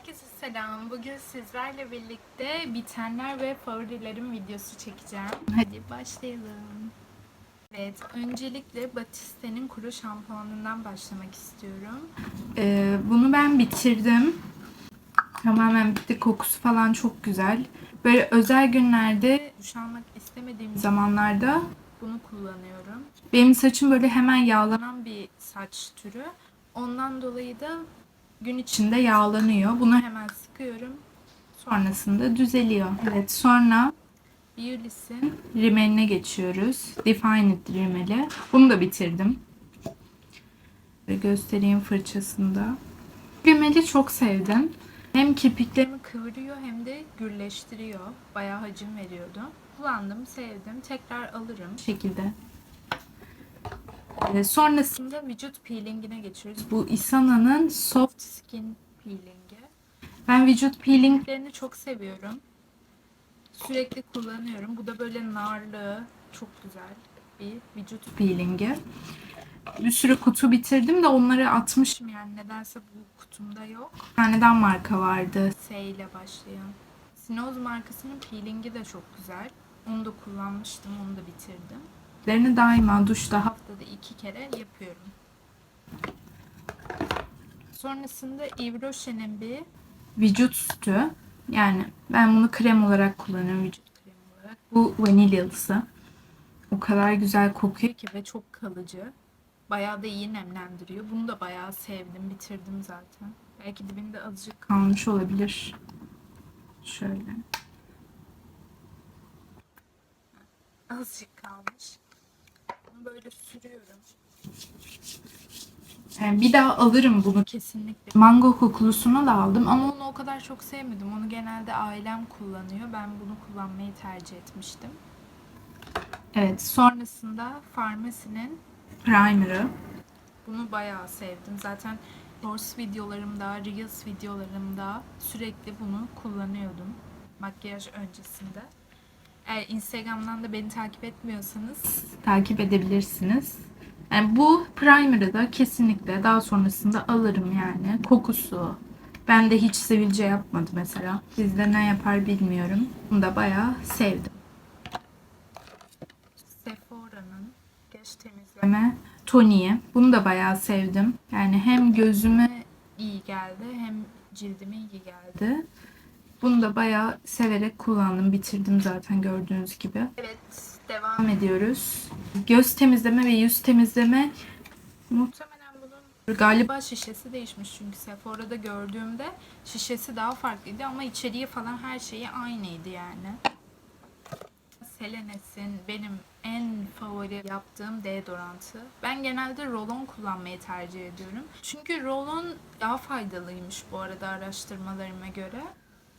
Herkese selam. Bugün sizlerle birlikte bitenler ve favorilerim videosu çekeceğim. Hadi başlayalım. Evet, öncelikle Batiste'nin kuru şampuanından başlamak istiyorum. Ee, bunu ben bitirdim. Tamamen bitti. Kokusu falan çok güzel. Böyle özel günlerde duş almak istemediğim zamanlarda bunu kullanıyorum. Benim saçım böyle hemen yağlanan bir saç türü. Ondan dolayı da gün içinde yağlanıyor. Bunu hemen sıkıyorum. Sonrasında düzeliyor. Evet sonra Biolis'in rimeline geçiyoruz. Defined rimeli. Bunu da bitirdim. Ve göstereyim fırçasında. Rimeli çok sevdim. Hem kirpiklerimi kıvırıyor hem de gürleştiriyor. Bayağı hacim veriyordu. Kullandım, sevdim. Tekrar alırım. Bu şekilde. Ee, sonrasında vücut peelingine geçiyoruz. Bu Isana'nın Soft Skin Peeling'i. Ben vücut peelinglerini çok seviyorum. Sürekli kullanıyorum. Bu da böyle narlı, çok güzel bir vücut peelingi. Bir sürü kutu bitirdim de onları atmışım yani nedense bu kutumda yok. Bir taneden marka vardı. S ile başlayan. Sinoz markasının peelingi de çok güzel. Onu da kullanmıştım, onu da bitirdim. Lerini daima duşta haftada iki kere yapıyorum. Sonrasında Yves Rocher'in bir vücut sütü. Yani ben bunu krem olarak kullanıyorum vücut kremi olarak. Bu vanilyalısı. O kadar güzel kokuyor ki ve çok kalıcı. Bayağı da iyi nemlendiriyor. Bunu da bayağı sevdim. Bitirdim zaten. Belki dibinde azıcık kalmış olabilir. Şöyle. Azıcık kalmış. Böyle sürüyorum. Yani bir daha alırım bunu kesinlikle. Mango koklusunu da aldım ama onu o kadar çok sevmedim. Onu genelde ailem kullanıyor. Ben bunu kullanmayı tercih etmiştim. Evet, sonrasında Farmacy'nin primer'ı. Bunu bayağı sevdim. Zaten Shorts videolarımda, Reels videolarımda sürekli bunu kullanıyordum. Makyaj öncesinde. Eğer Instagram'dan da beni takip etmiyorsanız takip edebilirsiniz. Yani bu primer'ı da kesinlikle daha sonrasında alırım yani. Kokusu. Ben de hiç sivilce yapmadı mesela. Sizde ne yapar bilmiyorum. Bunu da bayağı sevdim. Sephora'nın göz temizleme toniği. Bunu da bayağı sevdim. Yani hem gözüme iyi geldi hem cildime iyi geldi. Bunu da bayağı severek kullandım. Bitirdim zaten gördüğünüz gibi. Evet, devam ediyoruz. Göz temizleme ve yüz temizleme muhtemelen bunun galiba şişesi değişmiş çünkü Sephora'da gördüğümde şişesi daha farklıydı ama içeriği falan her şeyi aynıydı yani. Selenes'in benim en favori yaptığım deodorantı. Ben genelde rolon kullanmayı tercih ediyorum. Çünkü rolon daha faydalıymış bu arada araştırmalarıma göre.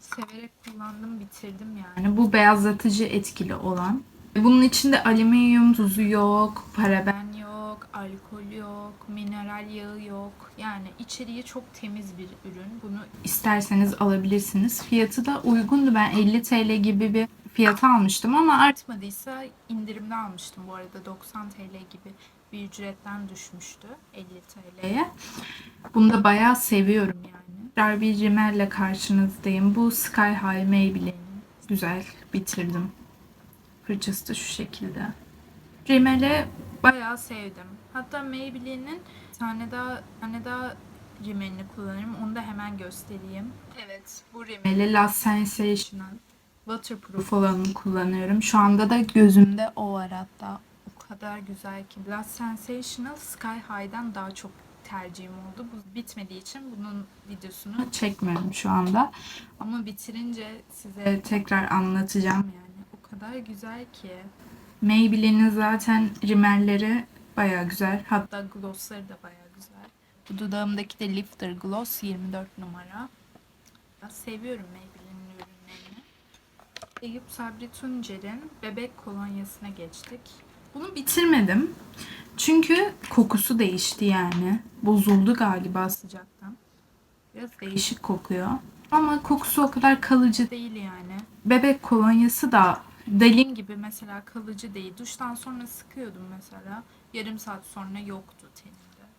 Severek kullandım, bitirdim yani. Bu beyazlatıcı etkili olan. Bunun içinde alüminyum tuzu yok, paraben yok, alkol yok, mineral yağı yok. Yani içeriği çok temiz bir ürün. Bunu isterseniz alabilirsiniz. Fiyatı da uygundu. Ben 50 TL gibi bir fiyata almıştım ama artmadıysa indirimde almıştım bu arada 90 TL gibi bir ücretten düşmüştü 50 TL'ye. Bunu da bayağı seviyorum yani. Tekrar bir rimelle karşınızdayım. Bu Sky High Maybelline'in. Güzel bitirdim. Fırçası da şu şekilde. Rimel'i bayağı sevdim. Hatta Maybelline'in tane daha, tane daha rimelini kullanırım. Onu da hemen göstereyim. Evet bu rimeli Last Sensational waterproof olanını kullanıyorum. Şu anda da gözümde o var hatta. O kadar güzel ki. Last Sensational Sky High'dan daha çok tercihim oldu. Bu bitmediği için bunun videosunu çekmiyorum şu anda. Ama bitirince size tekrar anlatacağım yani. O kadar güzel ki. Maybelline'in zaten rimelleri baya güzel. Hatta glossları da baya güzel. Bu dudağımdaki de Lifter Gloss 24 numara. Ben seviyorum Maybelline'in ürünlerini. Eyüp Sabri Tuncer'in bebek kolonyasına geçtik. Bunu bitirmedim. Çünkü kokusu değişti yani. Bozuldu galiba sıcaktan. Biraz değişik kokuyor. Ama kokusu o kadar kalıcı değil yani. Bebek kolonyası da Dalin gibi mesela kalıcı değil. Duştan sonra sıkıyordum mesela. Yarım saat sonra yoktu tenimde.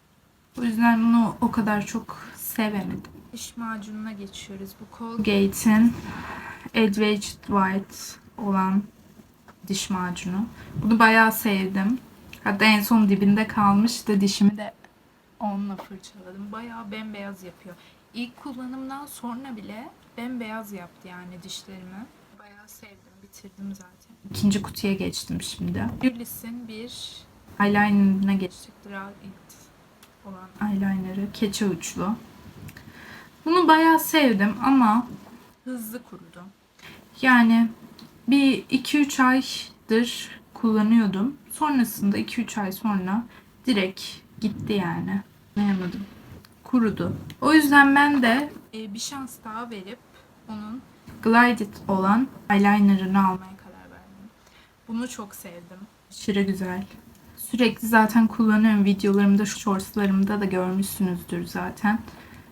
O yüzden bunu o kadar çok sevemedim. Diş macununa geçiyoruz. Bu Colgate'in Advanced White olan diş macunu. Bunu bayağı sevdim. Hatta en son dibinde kalmıştı. Dişimi de onunla fırçaladım. Bayağı bembeyaz yapıyor. İlk kullanımdan sonra bile bembeyaz yaptı yani dişlerimi. Bayağı sevdim. Bitirdim zaten. İkinci kutuya geçtim şimdi. Hürlis'in bir eyelinerına geçtik. Draw It olan eyelinerı. Keçe uçlu. Bunu bayağı sevdim ama hızlı kurudu. Yani bir 2-3 aydır kullanıyordum. Sonrasında 2-3 ay sonra direkt gitti yani. Anlayamadım. Kurudu. O yüzden ben de e, bir şans daha verip onun Glided olan eyelinerını almaya karar verdim. Bunu çok sevdim. Aşırı güzel. Sürekli zaten kullanıyorum. Videolarımda, shortslarımda da görmüşsünüzdür zaten.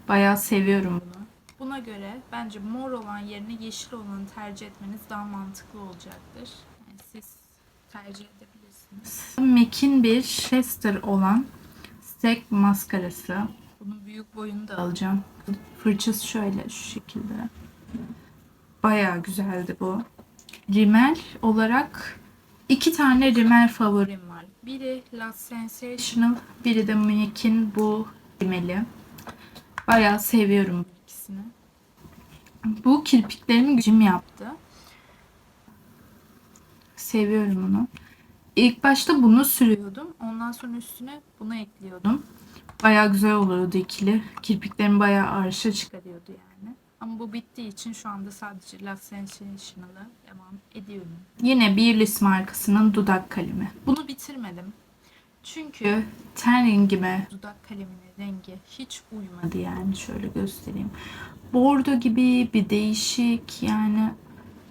Bayağı seviyorum bunu. Buna göre bence mor olan yerine yeşil olanı tercih etmeniz daha mantıklı olacaktır. Yani siz tercih edebilirsiniz. MAC'in bir Chester olan Stack maskarası. Bunun büyük boyunu da alacağım. Fırçası şöyle şu şekilde. Bayağı güzeldi bu. Rimel olarak iki tane rimel favorim var. Biri Last Sensational, biri de MAC'in bu rimeli. Bayağı seviyorum bu ikisini. Bu kirpiklerimi gücüm yaptı. Seviyorum onu. İlk başta bunu sürüyordum. Ondan sonra üstüne bunu ekliyordum. Bayağı güzel oluyordu ikili. Kirpiklerimi bayağı arşa çıkarıyordu yani. Ama bu bittiği için şu anda sadece Last Sensational'a devam ediyorum. Yine Beerless markasının dudak kalemi. Bunu bitirmedim. Çünkü ten rengime dudak kaleminin rengi hiç uymadı yani. Şöyle göstereyim. Bordo gibi bir değişik yani.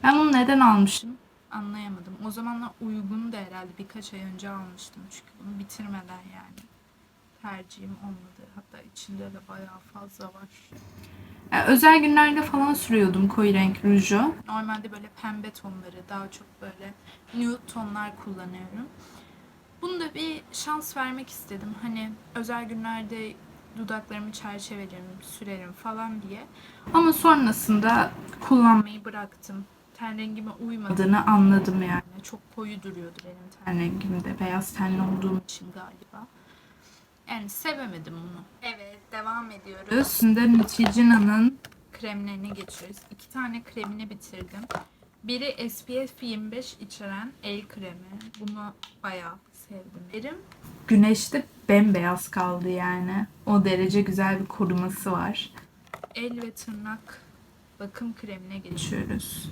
Ben bunu neden almışım? Anlayamadım. O zamanlar uygun da herhalde birkaç ay önce almıştım. Çünkü bunu bitirmeden yani tercihim olmadı. Hatta içinde de bayağı fazla var. Yani özel günlerde falan sürüyordum koyu renk ruju. Normalde böyle pembe tonları, daha çok böyle nude tonlar kullanıyorum. Bunu da bir şans vermek istedim. Hani özel günlerde dudaklarımı çerçevelerim, sürerim falan diye. Ama sonrasında kullanmayı bıraktım. Ten rengime uymadığını anladım yani. Çok koyu duruyordu benim ten rengimde. Beyaz tenli olduğum için galiba. Yani sevemedim onu. Evet, devam ediyoruz. Şimdi Neutrogena'nın kremlerine geçiyoruz. İki tane kremini bitirdim. Biri SPF 25 içeren el kremi. Bunu bayağı sevdim. Benim güneşte bembeyaz kaldı yani. O derece güzel bir koruması var. El ve tırnak bakım kremine geçiyoruz.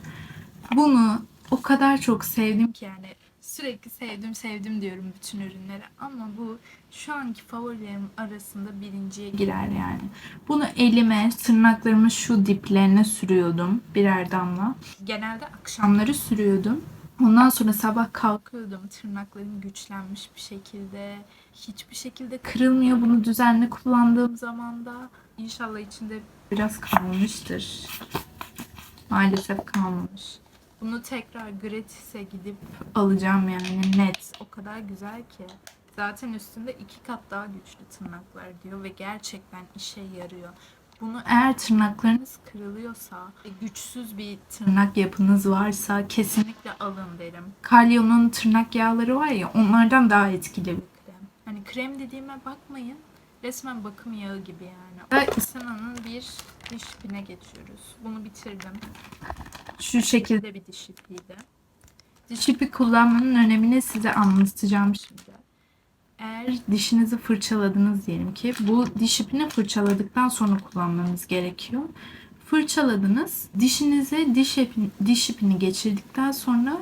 Bunu o kadar çok sevdim ki yani sürekli sevdim sevdim diyorum bütün ürünleri ama bu şu anki favorilerim arasında birinciye girer yani. Bunu elime, tırnaklarımın şu diplerine sürüyordum birer damla. Genelde akşamları sürüyordum. Ondan sonra sabah kalkıyordum. Tırnaklarım güçlenmiş bir şekilde. Hiçbir şekilde kırılmıyor bunu düzenli kullandığım zaman da. İnşallah içinde biraz kalmıştır. Maalesef kalmamış. Bunu tekrar gratis'e gidip alacağım yani net. O kadar güzel ki. Zaten üstünde iki kat daha güçlü tırnaklar diyor ve gerçekten işe yarıyor. Bunu eğer tırnaklarınız kırılıyorsa ve güçsüz bir tırnak yapınız varsa kesinlikle alın derim. Kalyon'un tırnak yağları var ya onlardan daha etkili bir krem. Hani krem dediğime bakmayın. Resmen bakım yağı gibi yani. Ve Isana'nın bir diş ipine geçiyoruz. Bunu bitirdim. Şu şekilde bir diş ipiydi. Diş ipi kullanmanın önemini size anlatacağım şimdi. Eğer dişinizi fırçaladınız diyelim ki bu diş ipini fırçaladıktan sonra kullanmanız gerekiyor. Fırçaladınız. Dişinize diş, ipini, diş ipini geçirdikten sonra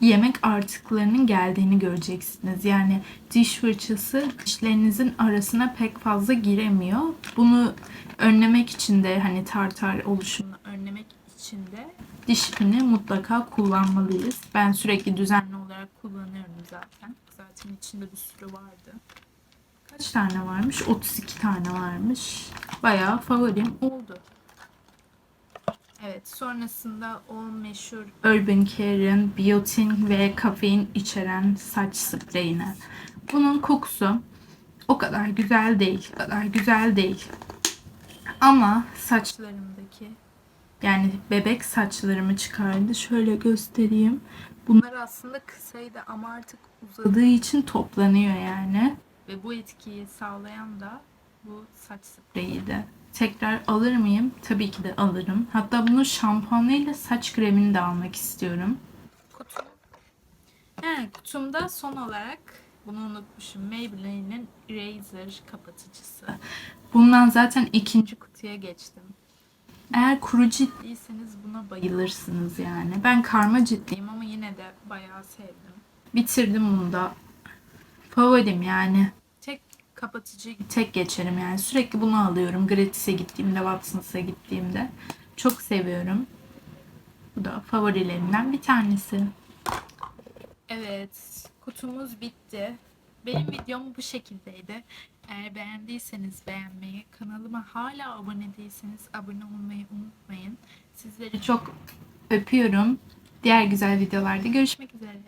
yemek artıklarının geldiğini göreceksiniz. Yani diş fırçası dişlerinizin arasına pek fazla giremiyor. Bunu önlemek için de hani tartar de diş ipini mutlaka kullanmalıyız. Ben sürekli düzenli olarak kullanıyorum zaten. Zaten içinde bir sürü vardı. Kaç tane varmış? 32 tane varmış. Bayağı favorim oldu. Evet sonrasında o meşhur Urban Care'ın biotin ve kafein içeren saç spreyini. Bunun kokusu o kadar güzel değil. O kadar güzel değil. Ama saçlarımdaki yani bebek saçlarımı çıkardı. Şöyle göstereyim. Bunlar aslında kısaydı ama artık uzadığı için toplanıyor yani. Ve bu etkiyi sağlayan da bu saç spreyiydi. Tekrar alır mıyım? Tabii ki de alırım. Hatta bunun şampuanıyla saç kremini de almak istiyorum. Kutum. He, kutumda son olarak bunu unutmuşum. Maybelline'in Eraser kapatıcısı. Bundan zaten ikinci kutuya geçtim. Eğer kuru ciltliyseniz buna bayılırsınız yani. Ben karma ciltliyim ama yine de bayağı sevdim. Bitirdim bunu da. Favorim yani. Tek kapatıcı tek geçerim yani. Sürekli bunu alıyorum. Gratis'e gittiğimde, Watson's'a gittiğimde. Çok seviyorum. Bu da favorilerimden bir tanesi. Evet, kutumuz bitti. Benim videom bu şekildeydi. Eğer beğendiyseniz beğenmeyi, kanalıma hala abone değilseniz abone olmayı unutmayın. Sizleri çok öpüyorum. Diğer güzel videolarda görüşmek üzere.